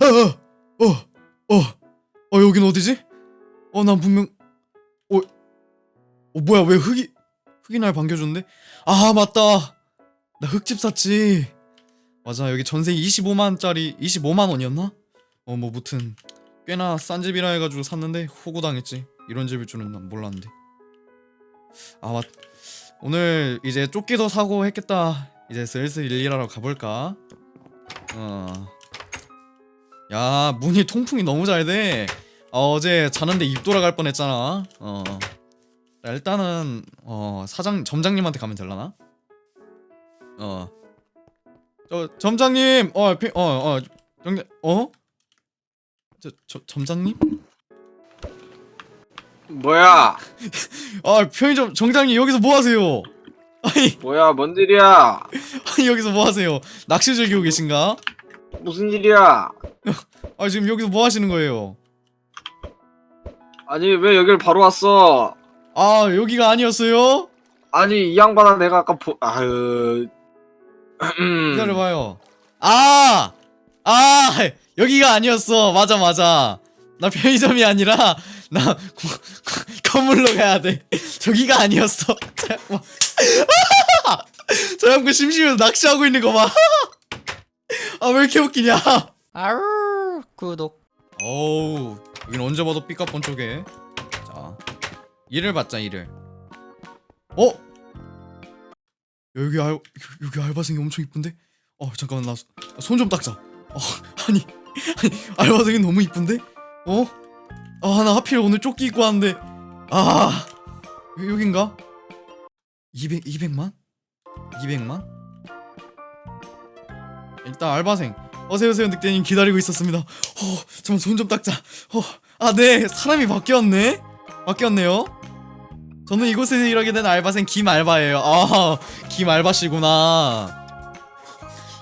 어, 어, 어, 여긴 어디지? 어, 난 분명, 어, 어, 뭐야, 왜 흙이, 흙이 날 반겨줬는데? 아, 맞다. 나 흙집 샀지. 맞아, 여기 전세 25만짜리, 25만 원이었나? 어, 뭐, 무튼, 꽤나 싼 집이라 해가지고 샀는데, 호구당했지. 이런 집일 줄은 난 몰랐는데. 아, 맞, 오늘 이제 조끼도 사고 했겠다. 이제 슬슬 일일하러 가볼까? 어. 야 문이 통풍이 너무 잘 돼. 어, 어제 자는데 입 돌아갈 뻔했잖아. 어. 자, 일단은 어 사장 점장님한테 가면 될라나? 어. 저 점장님 어어어 어, 어, 점장 어? 저, 저 점장님? 뭐야? 아 편의점 정장님 여기서 뭐 하세요? 아니 뭐야? 뭔 일이야? 아니 여기서 뭐 하세요? 낚시 즐기고 계신가? 무슨 일이야? 아 지금 여기서 뭐 하시는 거예요? 아니 왜 여길 바로 왔어? 아 여기가 아니었어요? 아니 이 양반아 내가 아까 보... 아유... 음. 기다려봐요. 아! 아! 여기가 아니었어. 맞아, 맞아. 나 편의점이 아니라, 나, 구- 구- 건물로 가야 돼. 저기가 아니었어. 저 형그 심심해서 낚시하고 있는 거 봐. 아, 왜 이렇게 웃기냐. 아우 구독 어우, 여긴 언제 봐도 삐까뻔 쪽에. 자, 일을 받자, 일을. 어? 여기 알, 여기 알바생이 엄청 이쁜데? 어, 잠깐만, 나 손 좀 닦자. 어, 아니, 아니, 알바생이 너무 이쁜데? 어? 아, 나 하필 오늘 조끼 입고 왔는데. 아, 여- 여긴가? 200, 200만? 200만? 일단 알바생. 어서 오세요, 늑대님 기다리고 있었습니다. 어, 잠깐 손 좀 닦자. 어, 아, 네, 사람이 바뀌었네. 바뀌었네요. 저는 이곳에서 일하게 된 알바생 김알바예요. 아, 김알바씨구나.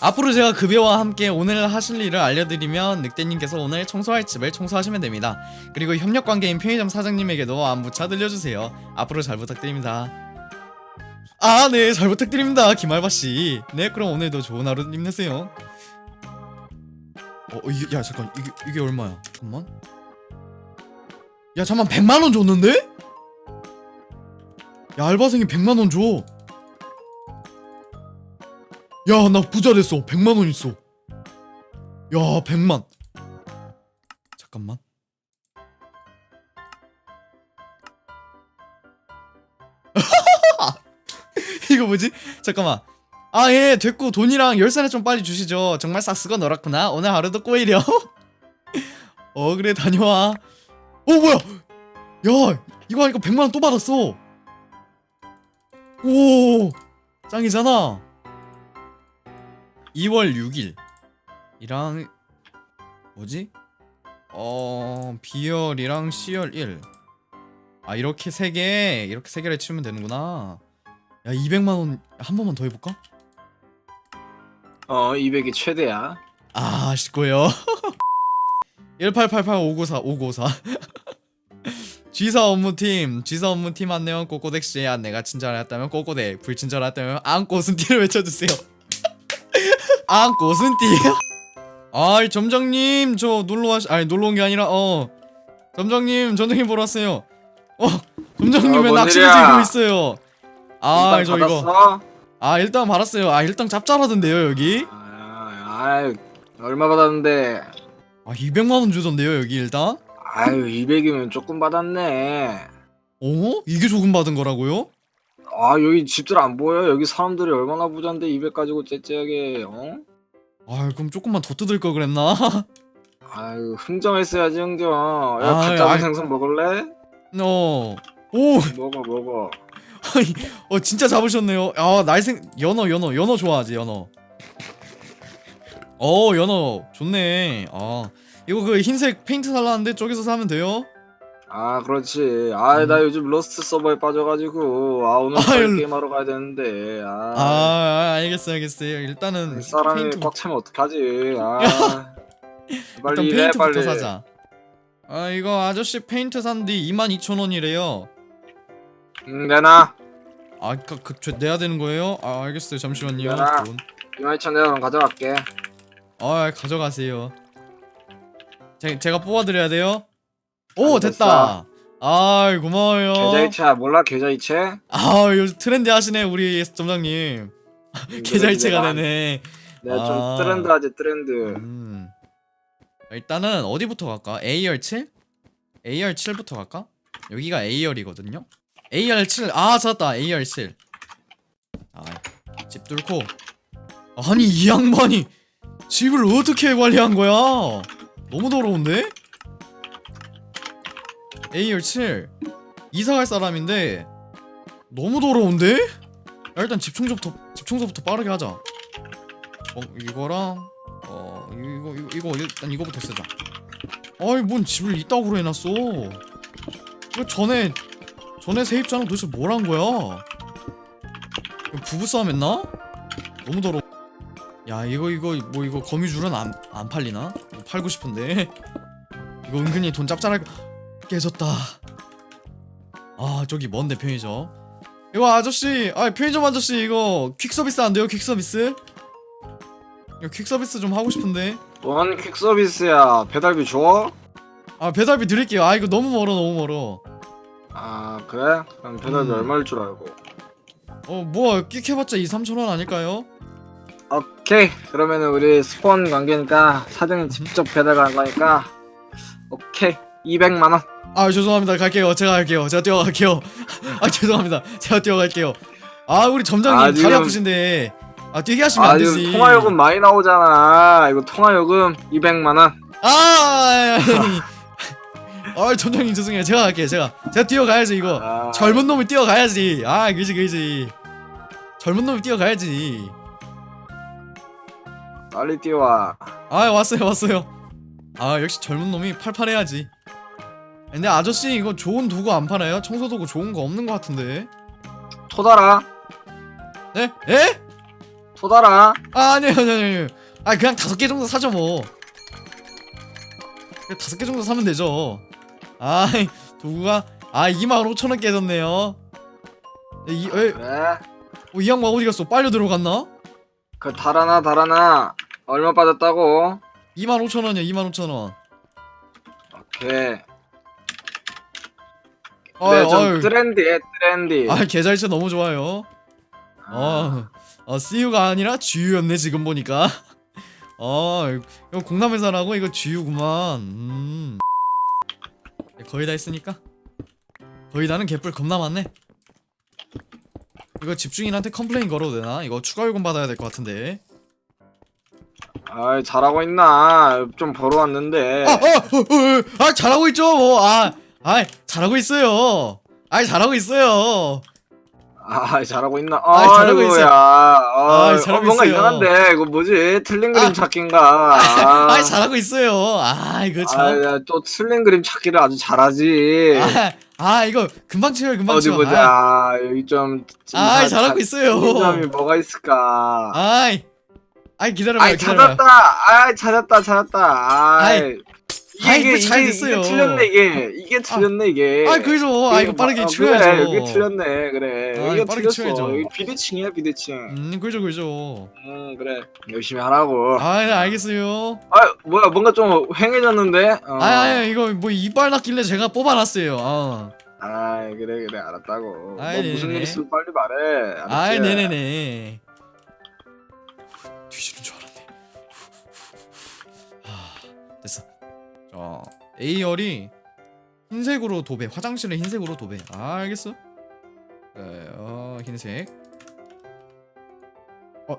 앞으로 제가 급여와 함께 오늘 하실 일을 알려드리면 늑대님께서 오늘 청소할 집을 청소하시면 됩니다. 그리고 협력 관계인 편의점 사장님에게도 안부차 들려주세요. 앞으로 잘 부탁드립니다. 아, 네, 잘 부탁드립니다, 김알바씨. 네, 그럼 오늘도 좋은 하루 힘내세요. 어, 이게, 야, 잠깐, 이게, 이게 얼마야? 잠깐만. 야, 잠만, 100만원 줬는데? 야, 알바생이 100만원 줘. 야, 나 부자 됐어. 100만원 있어. 야, 100만. 잠깐만. 이거 뭐지? 잠깐만. 아, 예, 됐고, 돈이랑 열쇠나 좀 빨리 주시죠. 정말 싹스가 너랗구나. 오늘 하루도 꼬이려. 어, 그래, 다녀와. 어, 뭐야? 야, 이거 하니까 100만원 또 받았어. 오, 짱이잖아. 2월 6일. 이랑, 뭐지? 어, B열이랑 C열 1. 아, 이렇게 세 개, 이렇게 세 개를 치우면 되는구나. 야, 200만원 한 번만 더 해볼까? 어 200이 최대야. 아, 아쉽고요. 1888594 5954 G사 업무팀 G사 업무팀 안내원 꼬꼬댁씨 안내가 친절하였다면 꼬꼬댁 불친절하였다면 안꼬순띠를 외쳐주세요 안꼬순띠 아이 점장님 저 놀러와 아니 놀러온 게 아니라 어 점장님 점장님 보러 왔어요 어 점장님 어, 왜 뭔 낚시를? 들고 있어요 아 일단 저 이거 받았어? 아 일당 받았어요 아 일당 짭짤하던데요 여기 아, 아유 얼마 받았는데? 아 200만원 주던데요 여기 일단 아유 200이면 조금 받았네. 어? 이게 조금 받은 거라고요? 아 여기 집들 안 보여? 여기 사람들이 얼마나 부잔데 200 가지고 째째하게 어? 아 그럼 조금만 더 뜯을 걸 그랬나? 아유 흥정했어야지 흥정. 야 아, 가짜 아이. 생선 먹을래? 어. 오, 먹어 먹어. 어 진짜 잡으셨네요. 아 날생 연어 연어 연어 좋아하지 연어. 어 연어 좋네. 아 이거 그 흰색 페인트 살라는데 저기서 사면 돼요? 아 그렇지 아나 음. 요즘 러스트 서버에 빠져가지고 아 오늘 아유. 빨리 게임하러 가야 되는데 아, 아, 아 알겠어요 알겠어요. 일단은 사람이 페인트 꽉 차면 어떡하지 아 일단 빨리 해 페인트부터 빨리 사자. 아 이거 아저씨 페인트 산뒤 22,000원이래요. 음 내놔 아, 그, 그, 저 내야 되는 거예요? 아, 알겠어요. 잠시만요. 미안하다. 돈. 22,000 내가 그럼 가져갈게 아, 가져가세요. 제, 제가 뽑아드려야 돼요 오 아, 됐다 아이 고마워요 계좌이체 몰라 계좌이체? 아 요즘 트렌디 하시네 우리 점장님 계좌이체가 되네 내가 아. 좀 트렌드하지 트렌드 음. 일단은 어디부터 갈까? AR 7? AR 7부터 갈까? 여기가 AR이거든요. AR 7. 아, 찾았다. AR 7. 아, 집 뚫고. 아니, 이 양반이 집을 어떻게 관리한 거야? 너무 더러운데? AR 7. 이사 갈 사람인데 너무 더러운데? 야, 일단 집 청소부터 집 청소부터 빠르게 하자. 어, 이거랑 어 이거 이거 이거 일단 이거부터 쓰자. 아이 뭔 집을 이따구로 해놨어. 이거 전에 전에 세입자는 도대체 뭘 한 거야? 부부싸움 했나? 너무 더러. 야 이거 이거 뭐 이거 거미줄은 안 안 팔리나? 이거 팔고 싶은데 이거 은근히 돈 짭짤할 거 깨졌다. 아 저기 먼데 편의점. 이거 아저씨, 아 편의점 아저씨 이거 퀵 서비스 안 돼요? 퀵 서비스? 이거 퀵 서비스 좀 하고 싶은데. 뭔 퀵서비스야 배달비 줘? 아 배달비 드릴게요. 아 이거 너무 멀어 너무 멀어. 아 그래? 그럼 배달비 음. 얼마일 줄 알고 어 뭐야 끽 해봤자 2, 3천 원 아닐까요? 오케이 그러면은 우리 스폰 관계니까 사장님 직접 배달 갈 거니까 오케이 200만원 아 죄송합니다 갈게요. 제가 갈게요. 제가 뛰어갈게요. 아 죄송합니다. 제가 뛰어갈게요. 아 우리 점장님 아, 다리 지금- 아프신데 아 뛰게 하시면 안아 되지. 통화요금 많이 나오잖아 이거 통화요금 200만원 아, 아 점장님 죄송해요. 제가 갈게요. 제가 제가 뛰어가야지 이거. 아, 젊은 놈이 뛰어가야지. 아, 그지 그지. 젊은 놈이 뛰어가야지. 빨리 뛰어와 아, 왔어요, 왔어요. 아, 역시 젊은 놈이 팔팔해야지. 근데 아저씨 이거 좋은 도구 안 팔아요? 청소 도구 좋은 거 없는 거 같은데. 토달아 네? 에? 토달아 아, 아니요, 아니요, 아니요. 아, 그냥 다섯 개 정도 사죠 뭐. 그냥 다섯 개 정도 사면 되죠. 아, 도구가 아 2만 5천 원 깨졌네요. 이, 에, 그래 어, 이 양반 어디 갔어? 빨려 들어갔나? 그 달아나 달아나 얼마 빠졌다고 2만 5천 원이야, 2만 5천 원. 오케이 어이, 네, 좀 어이. 트렌디해 트렌디 아, 계좌이체 너무 좋아요. 어, 어, CU가 아니라 GU였네 지금 보니까. 어, 이거 공남 회사라고 이거 GU구만. 음. 거의 다 했으니까. 거의 다는 개뿔 겁나 많네. 이거 집주인한테 컴플레인 걸어도 되나? 이거 추가 요금 받아야 될 것 같은데. 아이 잘하고 있나 좀 보러 왔는데 아, 어, 어, 어, 아 잘하고 있죠. 뭐. 아, 아, 잘하고 있어요. 아, 잘하고 있어요. 아 잘하고 있나? 아이, 잘하고 아이고야. 있어요. 아, 아이, 잘하고 뭔가 있어요. 이상한데. 이거 뭐지? 틀린 그림 아. 찾기인가? 아, 아, 잘하고 있어요. 아, 이거 참. 아 야 또 틀린 그림 찾기를 아주 잘하지. 아, 아 이거 금방 치워요 금방 어디 치워. 보자. 아, 아, 여기 좀 아 잘하고 있어요. 점이 뭐가 있을까? 아이. 아이 기다려봐요 아이 기다려봐요. 찾았다. 아이 찾았다 찾았다. 아이 아이, 아이, 이게 그거 잘 이게, 됐어요. 이게 틀렸네 이게. 이게 틀렸네 이게. 아이 그죠 아 이거 빠르게 어, 치워야죠. 그래 틀렸네 그래. 아, 여기가 빠르게 틀렸어. 치워야죠. 비대칭이야 비대칭. 음 그죠 그죠. 음 그래. 열심히 하라고. 아 네, 알겠어요. 아 뭐야 뭔가 좀 휑해졌는데? 어. 아, 아 이거 뭐 이빨 났길래 제가 뽑아놨어요. 아, 아이 그래 그래. 알았다고. 아이, 뭐 무슨 네네네. 일 있으면 빨리 말해. 알았지? 아 네네네. 뒤지는 줄 자 A열이 흰색으로 도배 화장실에 흰색으로 도배. 아 알겠어? 네, 어 흰색. 어.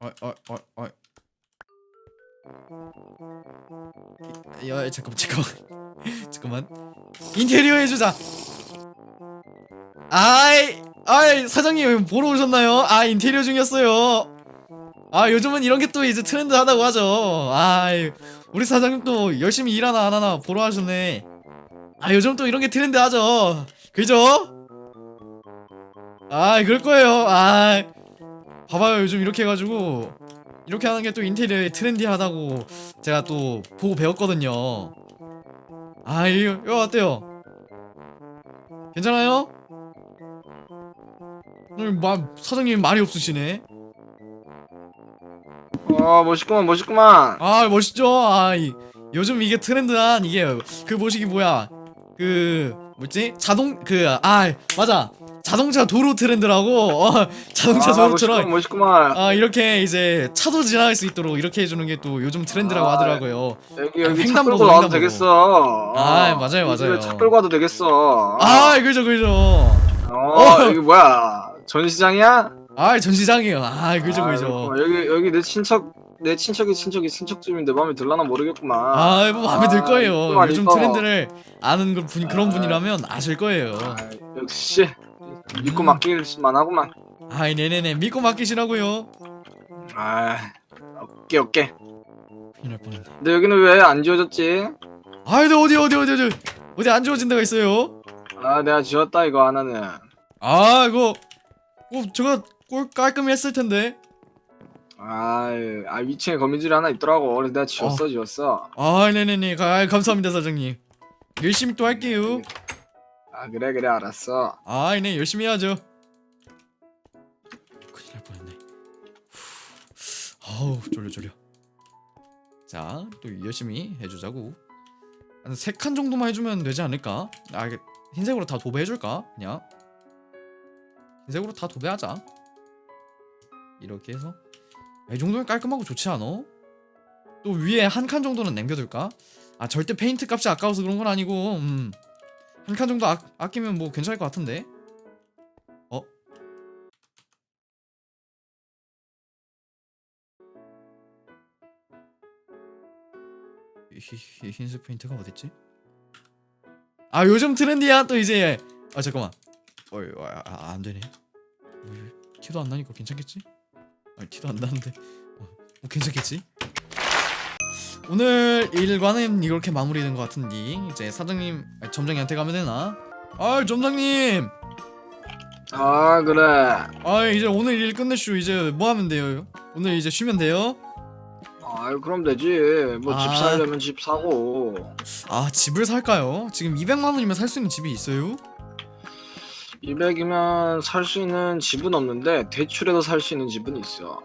어이 어이 어이 어이 야 잠깐만 잠깐만. 잠깐만. 인테리어 해주자. 아이 아이 사장님 보러 오셨나요? 아 인테리어 중이었어요. 아 요즘은 이런 게 또 이제 트렌드 하다고 하죠. 아이 우리 사장님 또 열심히 일하나 안 하나 보러 하셨네. 아 요즘 또 이런 게 트렌드 하죠. 그죠? 아 그럴 거예요. 아 봐봐요. 요즘 이렇게 해가지고 이렇게 하는 게 또 인테리어에 트렌디하다고 제가 또 보고 배웠거든요. 아 이거 이거 어때요? 괜찮아요? 오늘 마, 사장님 말이 없으시네. 어 멋있구만 멋있구만 아 멋있죠. 아 이, 요즘 이게 트렌드한 이게 그 뭐시기 뭐야 그 뭐지 자동 그 아 맞아 자동차 도로 트렌드라고 어, 자동차 아, 도로처럼 멋있구만 멋있구만 아 이렇게 이제 차도 지나갈 수 있도록 이렇게 해주는 게 또 요즘 트렌드라고 아, 하더라고요. 여기 아, 여기 차 횡단보도, 끌고 나와도 횡단보도. 되겠어 아, 맞아요, 이 집에 맞아요. 차 끌고 와도 되겠어 아 그죠 그죠. 어, 어. 여기 뭐야 전시장이야? 아 전시장이요. 아 그죠 아, 그죠. 여기 여기 내 친척 내 친척이 친척이 친척집인데 마음에 들라나 모르겠구만 아 뭐 마음에 들 거예요. 이쁘만 요즘. 트렌드를 아는 그 분, 그런 아. 분이라면 아실 거예요. 아, 역시 믿고 음. 맡길만 하구만 아이 네네네 믿고 맡기시라고요. 아 오케이 오케이 큰일 날 뻔했네. 근데 여기는 왜 안 지워졌지? 아이 네 어디 어디 어디 어디 어디 안 좋아진 데가 있어요? 아 내가 지웠다 이거 하나는 아 이거 어 제가 꼴 깔끔히 했을 텐데. 아, 아 위층에 거미줄이 하나 있더라고 그래서 내가 지웠어 지웠어 아 네네네 가, 감사합니다 사장님. 열심히 또 할게요. 아 그래 그래 알았어 아이 네 열심히 해야죠. 큰일 날 뻔했네. 후, 아우 졸려 졸려. 자또 열심히 해주자고. 세칸 정도만 해주면 되지 않을까? 아 이게 흰색으로 다 도배해줄까? 그냥 흰색으로 다 도배하자. 이렇게 해서 아, 이 정도면 깔끔하고 좋지 않어? 또 위에 한 칸 정도는 남겨둘까? 아 절대 페인트 값이 아까워서 그런 건 아니고 음. 한 칸 정도 아, 아끼면 뭐 괜찮을 것 같은데 어? 이 흰색 페인트가 어딨지? 아 요즘 트렌디야 또 이제 아 잠깐만 어이 아, 아, 안 되네 뭐, 티도 안 나니까 괜찮겠지? 아니 티도 안 나는데 어, 뭐 괜찮겠지? 오늘 일과는 이렇게 마무리된 것 같은데 이제 사장님 아니, 점장님한테 가면 되나? 아 점장님 아 그래 아 이제 오늘 일 끝내쇼 이제 뭐 하면 돼요? 오늘 이제 쉬면 돼요? 아 그럼 되지 뭐 집 아. 살려면 집 사고 아 집을 살까요? 지금 200만 원이면 살 수 있는 집이 있어요? 200이면 살 수 있는 집은 없는데 대출해서 살 수 있는 집은 있어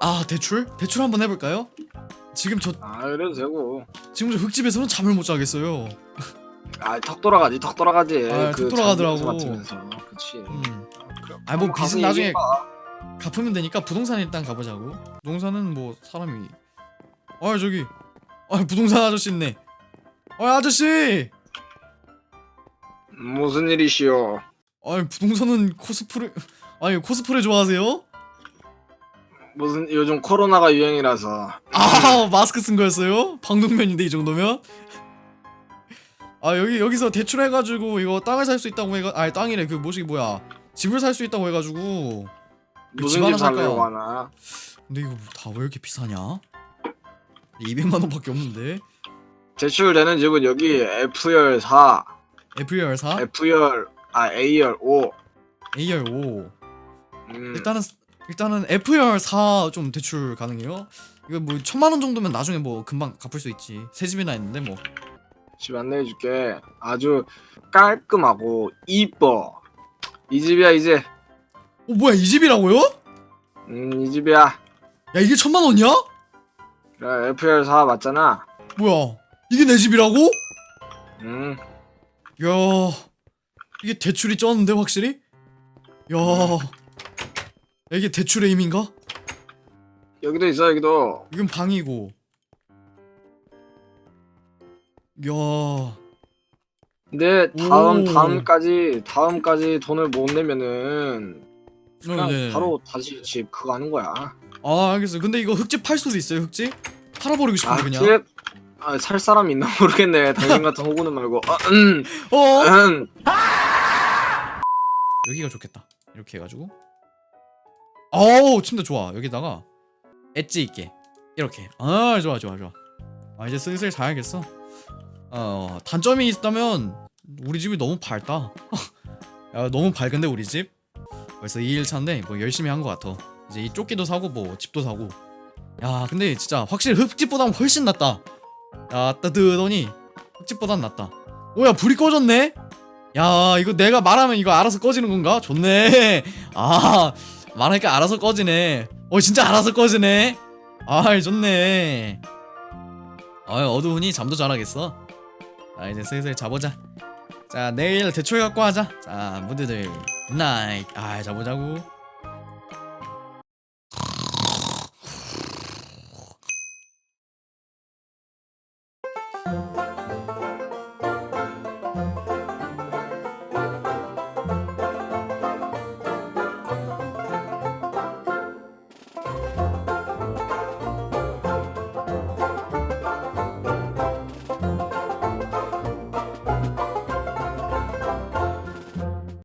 아 대출? 대출 한번 해볼까요? 지금 저 아 그래도 되고 지금 저 흙집에서는 잠을 못 자겠어요. 아턱 돌아가지 턱 돌아가지 아, 턱 돌아가더라고. 맡으면서 그치 음. 그래. 아뭐 한번 빚은 가서 나중에- 얘기해봐. 갚으면 되니까 부동산 일단 가보자고. 부동산은 뭐 사람이 아 저기 아 부동산 아저씨 있네. 아 아저씨. 무슨 일이시오 아 부동산은 코스프레 아니 코스프레 좋아하세요? 무슨 요즘 코로나가 유행이라서 아 마스크 쓴 거였어요? 방독면인데 이 정도면? 아 여기 여기서 대출해가지고 이거 땅을 살 수 있다고 해가 아니 땅이래 그 뭐지 뭐야 집을 살 수 있다고 해가지고 무슨 집 하나 집 살려고 살까요? 하나 근데 이거 다 왜 이렇게 비싸냐? 200만 원밖에 없는데 대출되는 집은 여기 F열 4 FR 4, F열 아 A열 5 AR 5 음, 일단은 일단은 FR 4 좀 대출 가능해요? 이거 뭐 천만 원 정도면 나중에 뭐 금방 갚을 수 있지. 새 집이나 있는데 뭐. 집 안내해줄게. 아주 깔끔하고 이뻐. 이 집이야 이제 어 뭐야 이 집이라고요? 음이 집이야. 야 이게 천만 원이야? 그래 F열 4 맞잖아. 뭐야 이게 내 집이라고? 음 야 이게 대출이 쩌는데 확실히? 야, 야 이게 대출의 힘인가? 여기도 있어 여기도 이건 방이고 야 근데 다음 오. 다음까지 다음까지 돈을 못 내면은 그냥 네. 바로 다시 집 그거 하는 거야 아 알겠어요 근데 이거 흙집 팔 수도 있어요 흙집? 팔아버리고 싶은데 아, 그냥 집? 아, 살 사람이 있나 모르겠네. 당신 같은 호구는 말고. 어, 음, 어? 음. 여기가 좋겠다. 이렇게 해가지고. 어우 침대 좋아. 여기다가 엣지 있게. 이렇게. 아 좋아 좋아 좋아. 아 이제 슬슬 자야겠어. 어 단점이 있다면 우리 집이 너무 밝다. 야 너무 밝은데 우리 집? 벌써 2일차인데 뭐 열심히 한 것 같아. 이제 이 조끼도 사고 뭐 집도 사고. 야 근데 진짜 확실히 흙집보다 훨씬 낫다 야 따뜻하니 흙집보단 낫다. 오야 불이 꺼졌네? 야 이거 내가 말하면 이거 알아서 꺼지는 건가? 좋네. 아 말하니까 알아서 꺼지네. 어 진짜 알아서 꺼지네? 아 좋네. 아 어두우니 잠도 잘하겠어. 자 이제 슬슬 자보자. 자 내일 대초에 갖고 하자. 자 무드들. 굿나잇. 아 자보자고